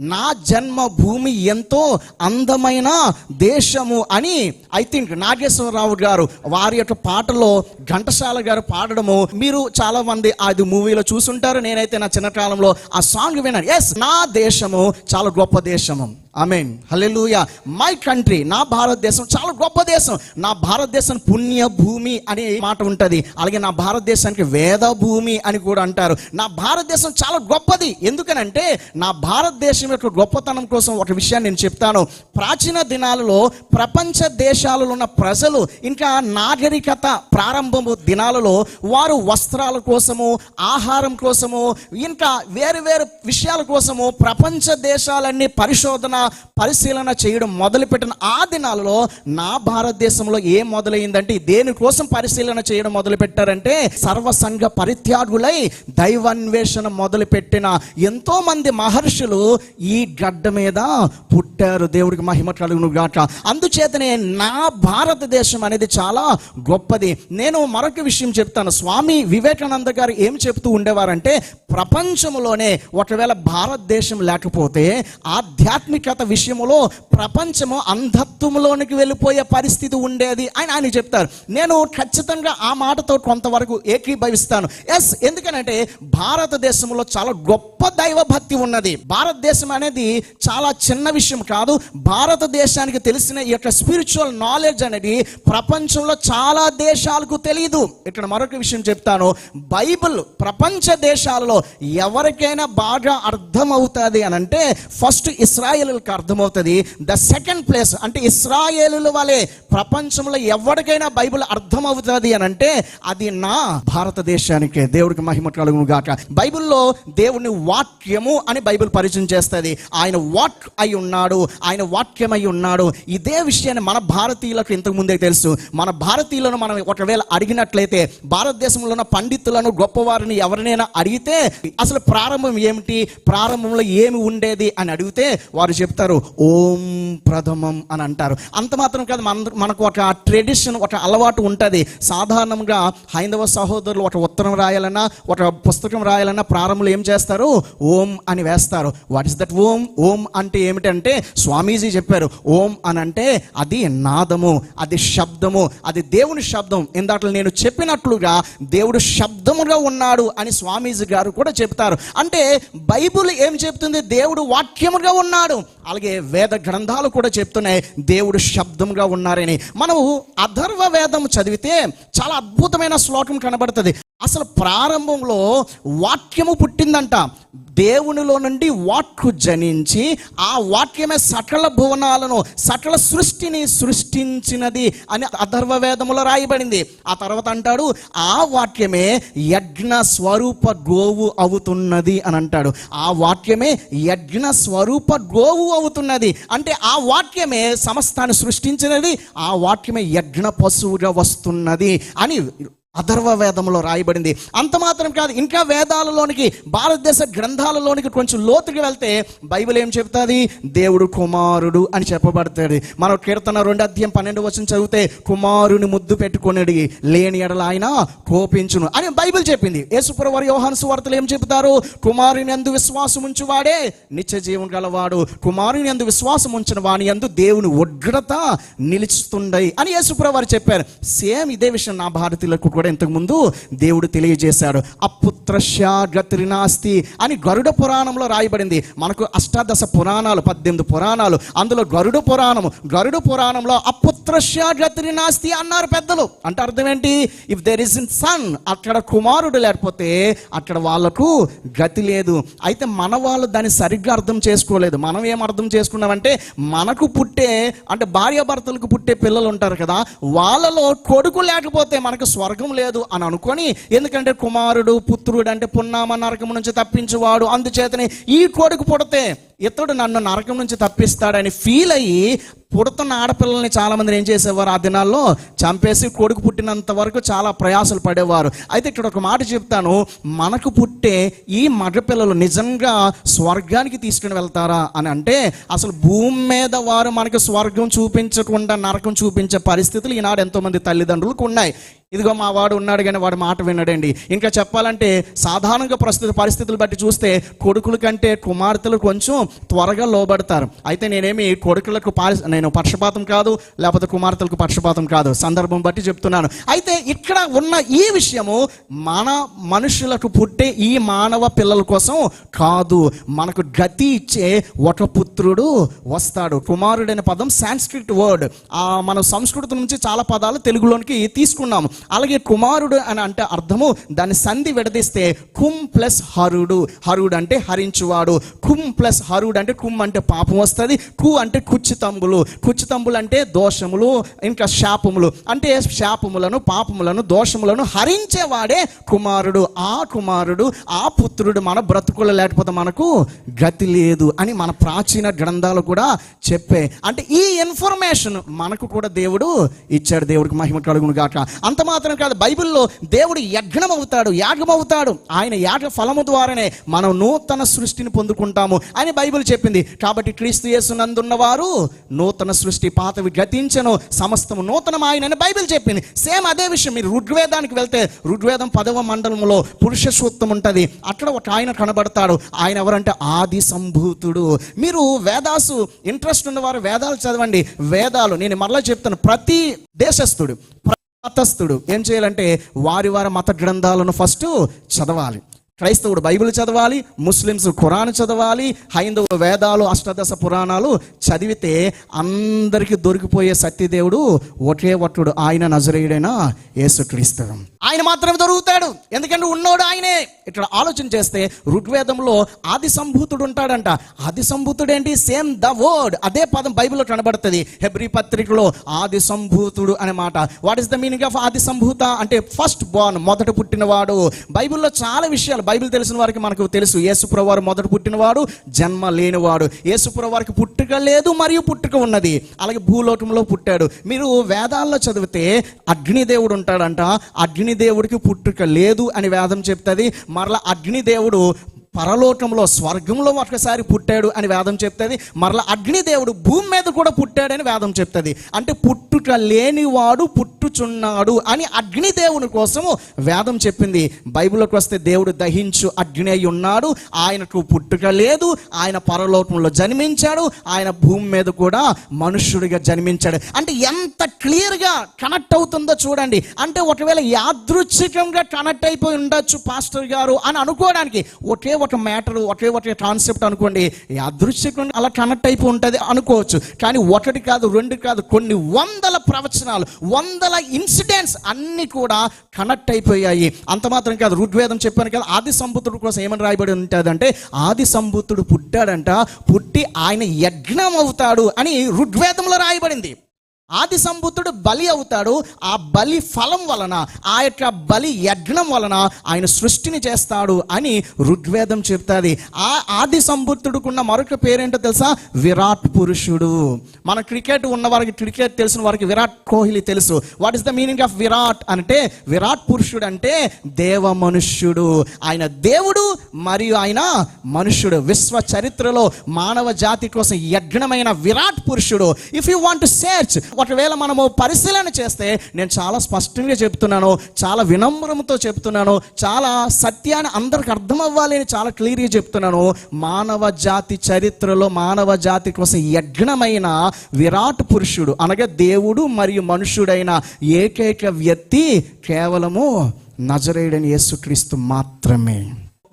నా జన్మభూమి ఎంతో అందమైన దేశము అని ఐ థింక్ నాగేశ్వరరావు గారు వారి యొక్క పాటలో ఘంటసాల గారు పాడడము. మీరు చాలా మంది అది మూవీలో చూసుంటారు. నేనైతే నా చిన్నకాలంలో ఆ సాంగ్ విన్నాను. ఎస్ నా దేశము చాలా గొప్ప దేశము. మీన్ హలెలుయ మై కంట్రీ నా భారతదేశం చాలా గొప్ప దేశం. నా భారతదేశం పుణ్య భూమి అనే మాట ఉంటుంది. అలాగే నా భారతదేశానికి వేద భూమి అని కూడా అంటారు. నా భారతదేశం చాలా గొప్పది. ఎందుకనంటే నా భారతదేశం యొక్క గొప్పతనం కోసం ఒక విషయాన్ని నేను చెప్తాను. ప్రాచీన దినాలలో ప్రపంచ దేశాలలో ఉన్న ప్రజలు ఇంకా నాగరికత ప్రారంభము దినాలలో వారు వస్త్రాల కోసము ఆహారం కోసము ఇంకా వేరు వేరు విషయాల కోసము ప్రపంచ దేశాలన్నీ పరిశోధన పరిశీలన చేయడం మొదలుపెట్టిన ఆ దినాలలో నా భారతదేశంలో ఏం మొదలైందంటే దేనికోసం పరిశీలన చేయడం మొదలు పెట్టారంటే పరిత్యాగులై దైవాన్వేషణ మొదలుపెట్టిన ఎంతో మంది మహర్షులు ఈ గడ్డ మీద పుట్టారు. దేవుడికి మహిమ కలుగును గాక అందుచేతనే నా భారతదేశం అనేది చాలా గొప్పది. నేను మరొక విషయం చెప్తాను. స్వామి వివేకానంద గారు ఏం చెప్తూ ఉండేవారంటే ప్రపంచంలోనే ఒకవేళ భారతదేశం లేకపోతే ఆధ్యాత్మిక ఆధ్యాత్మికత విషయంలో ప్రపంచము అంధత్వంలోనికి వెళ్ళిపోయే పరిస్థితి ఉండేది అని ఆయన చెప్తారు. నేను ఖచ్చితంగా ఆ మాటతో కొంతవరకు ఏకీభవిస్తాను. ఎస్ ఎందుకనంటే భారతదేశంలో చాలా గొప్ప దైవ భక్తి ఉన్నది. భారతదేశం అనేది చాలా చిన్న విషయం కాదు. భారతదేశానికి తెలిసిన ఈ యొక్క స్పిరిచువల్ నాలెడ్జ్ అనేది ప్రపంచంలో చాలా దేశాలకు తెలియదు ఇక్కడ మరొక విషయం చెప్తాను. బైబిల్ ప్రపంచ దేశాలలో ఎవరికైనా బాగా అర్థమవుతుంది అని అంటే ఫస్ట్ ఇస్రాయేలులకు అర్థమవుతుంది. ద సెకండ్ ప్లేస్ అంటే ఇస్రాయేలుల వలె ప్రపంచంలో ఎవరికైనా బైబిల్ అర్థమవుతుంది అని అంటే అది నా భారతదేశానికే. దేవుడికి మహిమ కలుగు గాక. బైబిల్లో దేవుని వాక్యము అని బైబిల్ పరిచయం చేస్తుంది. ఆయన వాక్ అయి ఉన్నాడు ఆయన వాక్యం అయి ఉన్నాడు. ఇదే విషయాన్ని మన భారతీయులకు ఇంతకు ముందే తెలుసు. మన భారతీయులను మనం ఒకవేళ అడిగినట్లయితే భారతదేశంలో ఉన్న పండితులను గొప్పవారిని ఎవరినైనా అడిగితే అసలు ప్రారంభం ఏమిటి ప్రారంభంలో ఏమి ఉండేది అని అడిగితే వారు చెప్తారు ఓం ప్రథమం అని అంటారు. అంత మాత్రం కాదు మన మనకు ఒక ట్రెడిషన్ ఒక అలవాటు ఉంటుంది. సాధారణంగా హైందవ సహోదరులు ఒక ఉత్తరం రాయాలన్నా ఒక పుస్తకం రాయాలన్నా ప్రారంభంలో ఏం చేస్తారు? ఓం అని వేస్తారు. What is that Om? Om అంటే ఏమిటంటే స్వామీజీ చెప్పారు ఓం అని అంటే అది నాదము అది శబ్దము అది దేవుని శబ్దం. ఇందాక నేను చెప్పినట్లుగా దేవుడు శబ్దముగా ఉన్నాడు అని స్వామీజీ గారు కూడా చెప్తారు. అంటే బైబిల్ ఏం చెప్తుంది? దేవుడు వాక్యముగా ఉన్నాడు. అలాగే వేద గ్రంథాలు కూడా చెప్తున్నాయి. దేవుడు శబ్దంగా ఉన్నారని. మనము అధర్వ వేదం చదివితే చాలా అద్భుతమైన శ్లోకం కనబడుతుంది. అసలు ప్రారంభంలో వాక్యము పుట్టిందంట. దేవునిలో నుండి వాక్కు జనించి ఆ వాక్యమే సకల భువనాలను సకల సృష్టిని సృష్టించినది అని అధర్వవేదములో రాయబడింది. ఆ తర్వాత అంటాడు ఆ వాక్యమే యజ్ఞ స్వరూప గోవు అవుతున్నది అని అంటాడు. ఆ వాక్యమే యజ్ఞ స్వరూప గోవు అవుతున్నది. అంటే ఆ వాక్యమే సమస్తాన్ని సృష్టించినది ఆ వాక్యమే యజ్ఞ పశువుగా వస్తున్నది అని అధర్వ వేదంలో రాయబడింది. అంత మాత్రం కాదు ఇంకా వేదాలలోనికి భారతదేశ గ్రంథాలలోనికి కొంచెం లోతుకి వెళ్తే బైబిల్ ఏం చెప్తుంది దేవుడు కుమారుడు అని చెప్పబడుతుంది మనం కీర్తన రెండు అధ్యాయం పన్నెండు వచ్చిన చదివితే కుమారుని ముద్దు పెట్టుకునేది లేని ఎడల ఆయన కోపించును అని బైబిల్ చెప్పింది. యేసుప్రవారి యోహాను సువార్తలు ఏం చెప్తారు కుమారుని ఎందు విశ్వాసం ఉంచువాడే నిత్య జీవం గలవాడు. కుమారుని ఎందు విశ్వాసం ఉంచిన వాని ఎందు దేవుని ఉగ్రత నిలుచుతుండయి అని యేసుప్రవారు చెప్పారు. సేమ్ ఇదే విషయం నా భారతీయులకు కూడా ఇంతకుముందు దేవుడు తెలియజేశాడు. అపుత్రశాగతి నాస్తి అని గరుడ పురాణంలో రాయబడింది. మనకు అష్టాదశ పురాణాలు పద్దెనిమిది పురాణాలు. అందులో గరుడ పురాణము గరుడ పురాణంలో అపుత్రశాగతి నాస్తి అన్నారు పెద్దలు. అంటే అర్థం ఏంటి? If there is in son అక్కడ కుమారుడు లేకపోతే అక్కడ వాళ్ళకు గతి లేదు. అయితే మన వాళ్ళు దాన్ని సరిగ్గా అర్థం చేసుకోలేదు. మనం ఏం అర్థం చేసుకున్నామంటే మనకు పుట్టే అంటే భార్యాభర్తలకు పుట్టే పిల్లలు ఉంటారు కదా వాళ్ళలో కొడుకు లేకపోతే మనకు స్వర్గం లేదు అని అనుకొని ఎందుకంటే కుమారుడు పుత్రుడు అంటే పున్నామ నరకం నుంచి తప్పించేవాడు. అందుచేతనే ఈ కొడుకు పుడితే ఇతడు నన్ను నరకం నుంచి తప్పిస్తాడని ఫీల్ అయ్యి పుడుతున్న ఆడపిల్లల్ని చాలామంది ఏం చేసేవారు? ఆ దినాల్లో చంపేసి కొడుకు పుట్టినంత వరకు చాలా ప్రయాసలు పడేవారు. అయితే ఇక్కడ ఒక మాట చెప్తాను. మనకు పుట్టే ఈ మగపిల్లలు నిజంగా స్వర్గానికి తీసుకుని వెళ్తారా అని అంటే అసలు భూమి మీద వారు మనకి స్వర్గం చూపించకుండా నరకం చూపించే పరిస్థితులు ఈనాడు ఎంతోమంది తల్లిదండ్రులకు ఉన్నాయి. ఇదిగో మా వాడు ఉన్నాడు కానీ వాడు మాట వినడండి. ఇంకా చెప్పాలంటే సాధారణంగా ప్రస్తుత పరిస్థితులు బట్టి చూస్తే కొడుకుల కంటే కుమార్తెలు కొంచెం త్వరగా లోబడతారు. అయితే నేనేమి కొడుకులకు పారి నేను పక్షపాతం కాదు లేకపోతే కుమార్తెలకు పక్షపాతం కాదు. సందర్భం బట్టి చెప్తున్నాను. అయితే ఇక్కడ ఉన్న ఈ విషయము మన మనుషులకు పుట్టే ఈ మానవ పిల్లల కోసం కాదు. మనకు గతి ఇచ్చే ఒక పుత్రుడు వస్తాడు. కుమారుడైన పదం సాంస్క్రిట్ వర్డ్. ఆ మన సంస్కృతం నుంచి చాలా పదాలు తెలుగులోనికి తీసుకున్నాము. అలాగే కుమారుడు అని అంటే అర్థము దాని సంధి విడదీస్తే కుమ్ ప్లస్ హరుడు. హరుడు అంటే హరించువాడు. కుమ్ ప్లస్ హరు హరుడు అంటే కుమ్ అంటే పాపం వస్తుంది కు అంటే కుచ్చితంబులు. కుచ్చితంబులు అంటే దోషములు ఇంకా శాపములు. అంటే శాపములను పాపములను దోషములను హరించేవాడే కుమారుడు. ఆ కుమారుడు ఆ పుత్రుడు మన బ్రతుకులు లేకపోతే మనకు గతి లేదు అని మన ప్రాచీన గ్రంథాలు కూడా చెప్పే. అంటే ఈ ఇన్ఫర్మేషన్ మనకు కూడా దేవుడు ఇచ్చాడు. దేవుడికి మహిమ కలుగును గాక. అంత మాత్రం కాదు బైబిల్లో దేవుడు యజ్ఞం అవుతాడు యాగం అవుతాడు ఆయన యాగ ఫలము ద్వారానే మనం నూతన సృష్టిని పొందుకుంటాము అని బైబిల్ చెప్పింది. కాబట్టి క్రీస్తు యేసునందున్నవారు నూతన సృష్టి పాతవి గతించను సమస్తము నూతనమాయనని బైబిల్ చెప్పింది. సేమ్ అదే విషయం మీరు ఋగ్వేదానికి వెళ్తే ఋగ్వేదం పదవ మండలంలో పురుష సూక్తం ఉంటుంది. అక్కడ ఒక ఆయన కనబడతాడు. ఆయన ఎవరంటే ఆది సంభూతుడు. మీరు వేదాసు ఇంట్రెస్ట్ ఉన్నవారు వేదాలు చదవండి. వేదాలు నేను మరలా చెప్తాను ప్రతి దేశస్థుడు మతస్థుడు ఏం చేయాలంటే వారి వారి మత గ్రంథాలను ఫస్ట్ చదవాలి. క్రైస్తవుడు బైబిల్ చదవాలి ముస్లిమ్స్ ఖురాన్ చదవాలి హైందవ వేదాలు అష్టాదశ పురాణాలు చదివితే అందరికీ దొరికిపోయే సత్యదేవుడు ఒకే ఒట్టుడు ఆయన నజరేయుడైన యేసుక్రీస్తు. ఆయన మాత్రమే దొరుకుతాడు. ఎందుకంటే ఉన్నోడు ఆయనే. ఇక్కడ ఆలోచన చేస్తే ఋగ్వేదంలో ఆది సంభూతుడు ఉంటాడంట. ఆది సంభూతుడు ఏంటి సేమ్ ద వర్డ్. అదే పదం బైబిల్లో కనబడుతుంది. హెబ్రి పత్రికలో ఆది సంభూతుడు అనే మాట. What is the meaning of ఆది సంభూత అంటే ఫస్ట్ బోర్న్ మొదట పుట్టినవాడు. బైబిల్లో చాలా విషయాలు బైబిల్ తెలిసిన వారికి మనకు తెలుసు. యేసుప్రవారు మొదట పుట్టినవాడు జన్మ లేనివాడు. యేసుప్రవారికి పుట్టుక లేదు మరియు పుట్టుక ఉన్నది. అలాగే భూలోకంలో పుట్టాడు. మీరు వేదాల్లో చదివితే అగ్నిదేవుడు ఉంటాడంట. అగ్నిదేవుడికి పుట్టుక లేదు అని వేదం చెప్తుంది. మరలా అగ్నిదేవుడు పరలోకంలో స్వర్గంలో ఒకసారి పుట్టాడు అని వేదం చెప్తుంది. మరలా అగ్నిదేవుడు భూమి మీద కూడా పుట్టాడని వేదం చెప్తుంది. అంటే పుట్టుక లేనివాడు పుట్టుచున్నాడు అని అగ్నిదేవుని కోసము వేదం చెప్పింది. బైబిల్లోకి వస్తే దేవుడు దహించు అగ్ని అయి ఉన్నాడు. ఆయనకు పుట్టుక లేదు. ఆయన పరలోకంలో జన్మించాడు. ఆయన భూమి మీద కూడా మనుష్యుడిగా జన్మించాడు. అంటే ఎంత క్లియర్గా కనెక్ట్ అవుతుందో చూడండి. అంటే ఒకవేళ యాదృచ్ఛికంగా కనెక్ట్ అయిపోయి ఉండొచ్చు పాస్టర్ గారు అని అనుకోవడానికి ఒకే ఒక మ్యాటర్ ఒకే ఒకే కాన్సెప్ట్ అనుకోండి అదృశ్యం అలా కనెక్ట్ అయిపో ఉంటుంది అనుకోవచ్చు. కానీ ఒకటి కాదు రెండు కాదు కొన్ని వందల ప్రవచనాలు వందల ఇన్సిడెంట్స్ అన్నీ కూడా కనెక్ట్ అయిపోయాయి. అంత మాత్రం కాదు ఋగ్వేదం చెప్పాను కదా ఆది సంబుతుడు కోసం ఏమని రాయబడి ఉంటుందంటే ఆది సంబుతుడు పుట్టాడంట పుట్టి ఆయన యజ్ఞం అవుతాడు అని ఋగ్వేదంలో రాయబడింది. ఆది సంబుద్ధుడు బలి అవుతాడు. ఆ బలి ఫలం వలన ఆ యొక్క బలి యజ్ఞం వలన ఆయన సృష్టిని చేస్తాడు అని ఋగ్వేదం చెప్తాది. ఆ ఆది సంబుద్ధుడుకున్న మరొక పేరేంటో తెలుసా? విరాట్ పురుషుడు. మన క్రికెట్ ఉన్న వారికి క్రికెట్ తెలిసిన వారికి విరాట్ కోహ్లీ తెలుసు. What is the meaning of Virat అంటే విరాట్ పురుషుడు అంటే దేవ మనుష్యుడు. ఆయన దేవుడు మరియు ఆయన మనుష్యుడు. విశ్వ చరిత్రలో మానవ జాతి కోసం యజ్ఞమైన విరాట్ పురుషుడు. ఇఫ్ యూ వాంట్ సెర్చ్ ఒకవేళ మనము పరిశీలన చేస్తే నేను చాలా స్పష్టంగా చెప్తున్నాను చాలా వినమ్రంతో చెప్తున్నాను చాలా సత్యాన్ని అందరికి అర్థం అవ్వాలి అని చాలా క్లియర్గా చెప్తున్నాను. మానవ జాతి చరిత్రలో మానవ జాతి కోసం యజ్ఞమైన విరాట్ పురుషుడు అనగా దేవుడు మరియు మనుషుడైన ఏకైక వ్యక్తి కేవలము నజరేయుడని యేసుక్రీస్తు మాత్రమే.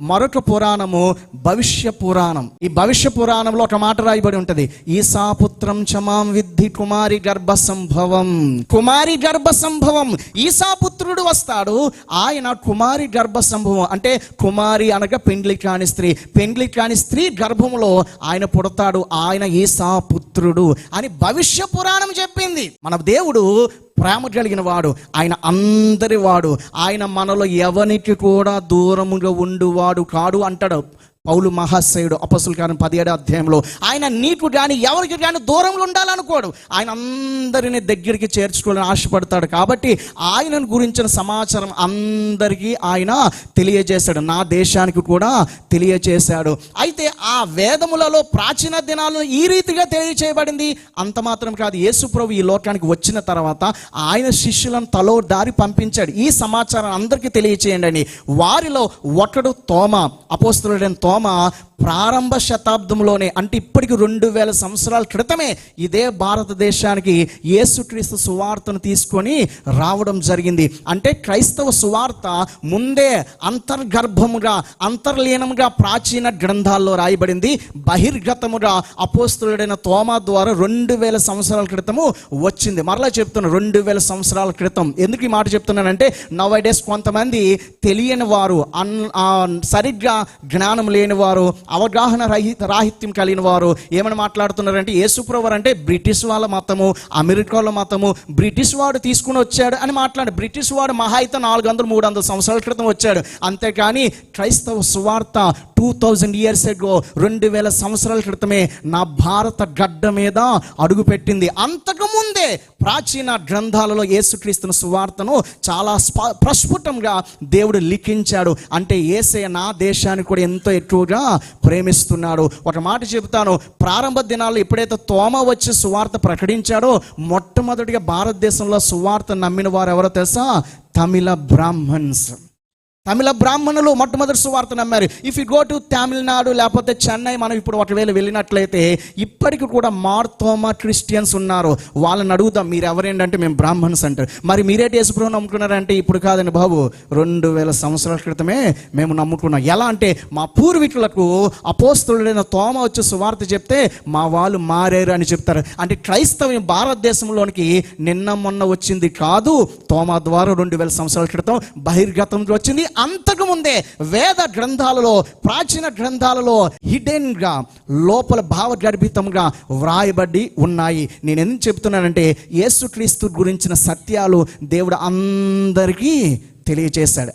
మరొక పురాణము భవిష్య పురాణం. ఈ భవిష్య పురాణంలో ఒక మాట రాయబడి ఉంటది. ఈసాపుత్రం చమాం విద్ధి కుమారి గర్భ సంభవం. కుమారి గర్భ సంభవం. ఈసాపుత్రుడు వస్తాడు. ఆయన కుమారి గర్భ సంభవం. అంటే కుమారి అనగా పెండ్లి కాని స్త్రీ. పెండ్లి కాని స్త్రీ గర్భములో ఆయన పుడతాడు. ఆయన ఈసాపుత్రుడు అని భవిష్య పురాణం చెప్పింది. మన దేవుడు ప్రేమ కలిగిన వాడు ఆయన అందరి వాడు ఆయన మనలో ఎవనికి కూడా దూరముగా ఉండువాడు కాడు అంటాడు. పౌలు మహాశయుడు అపసుల కానీ పదిహేడు అధ్యాయంలో ఆయన నీకు కానీ ఎవరికి కానీ దూరంలో ఉండాలనుకోడు. ఆయన అందరిని దగ్గరికి చేర్చుకోవాలని ఆశపడతాడు కాబట్టి ఆయనను గురించిన సమాచారం అందరికీ ఆయన తెలియజేశాడు. నా దేశానికి కూడా తెలియజేశాడు అయితే ఆ వేదములలో ప్రాచీన దినాలను ఈ రీతిగా తెలియచేయబడింది? అంత మాత్రం కాదు. యేసు ప్రభు ఈ లోకానికి వచ్చిన తర్వాత ఆయన శిష్యులను తలో దారి పంపించాడు. ఈ సమాచారం అందరికీ తెలియచేయండి అని. వారిలో ఒకడు తోమ అపోస్తులుడైన తోమ 好吗？ప్రారంభ శతాబ్దంలోనే అంటే ఇప్పటికి రెండు వేల సంవత్సరాల క్రితమే ఇదే భారతదేశానికి యేసుక్రీస్తు సువార్తను తీసుకొని రావడం జరిగింది. అంటే క్రైస్తవ సువార్త ముందే అంతర్గర్భముగా అంతర్లీనముగా ప్రాచీన గ్రంథాల్లో రాయబడింది. బహిర్గతముగా అపోస్తులుడైన తోమా ద్వారా రెండు వేల సంవత్సరాల క్రితము వచ్చింది. మరలా చెప్తున్నా రెండు వేల సంవత్సరాల క్రితం. ఎందుకు ఈ మాట చెప్తున్నానంటే నవ్ డేస్ కొంతమంది తెలియని వారు అన్ సరిగ్గా జ్ఞానం లేని వారు అవగాహన రహిత రాహిత్యం కలిగిన వారు ఏమని మాట్లాడుతున్నారంటే యేసుప్రవర్ అంటే బ్రిటిష్ వాళ్ళ మతము అమెరికా వాళ్ళ మతము బ్రిటిష్ వాడు తీసుకుని వచ్చాడు అని మాట్లాడు. బ్రిటిష్ వాడు మహా అయితే నాలుగు వందలు మూడు వందల సంవత్సరాల క్రితం వచ్చాడు. అంతేకాని క్రైస్తవ సువార్త టూ థౌజండ్ ఇయర్స్ ఎగో రెండు వేల సంవత్సరాల క్రితమే నా భారత గడ్డ మీద అడుగుపెట్టింది. అంతకు ముందే ప్రాచీన గ్రంథాలలో యేసుక్రీస్తుని సువార్తను చాలా స్ప ప్రస్ఫుటంగా దేవుడు లిఖించాడు. అంటే ఏసే నా దేశాన్ని కూడా ఎంతో ఎక్కువగా ప్రేమిస్తున్నాడు. ఒక మాట చెబుతాను ప్రారంభ దినాల్లో ఎప్పుడైతే తోమ వచ్చి సువార్త ప్రకటించాడో మొట్టమొదటిగా భారతదేశంలో సువార్త నమ్మిన వారు ఎవరో తెలుసా? తమిళ బ్రాహ్మణ్స్. తమిళ బ్రాహ్మణులు మొట్టమొదటి సువార్త నమ్మారు. If you go to Tamil Nadu లేకపోతే చెన్నై మనం ఇప్పుడు ఒకవేళ వెళ్ళినట్లయితే ఇప్పటికి కూడా మార్తోమా క్రిస్టియన్స్ ఉన్నారు. వాళ్ళని అడుగుదాం మీరు ఎవరేంటంటే మేము బ్రాహ్మణ్స్ అంటారు. మరి మీరేటి యేసుప్రభు నమ్ముకున్నారంటే ఇప్పుడు కాదండి బాబు రెండు వేల సంవత్సరాల క్రితమే మేము నమ్ముకున్నాం. ఎలా అంటే మా పూర్వీకులకు అపోస్తుడైన తోమ వచ్చి సువార్త చెప్తే మా వాళ్ళు మారారు అని చెప్తారు. అంటే క్రైస్తవం భారతదేశంలోనికి నిన్న మొన్న వచ్చింది కాదు తోమ ద్వారా రెండు వేల సంవత్సరాల క్రితం బహిర్గతంలో వచ్చింది అంతకు ముందే వేద గ్రంథాలలో ప్రాచీన గ్రంథాలలో హిడెన్గా లోపల భావగర్భితంగా వ్రాయబడి ఉన్నాయి. నేను ఎందుకు చెప్తున్నానంటే యేసుక్రీస్తు గురించిన సత్యాలు దేవుడు అందరికీ తెలియచేశాడు.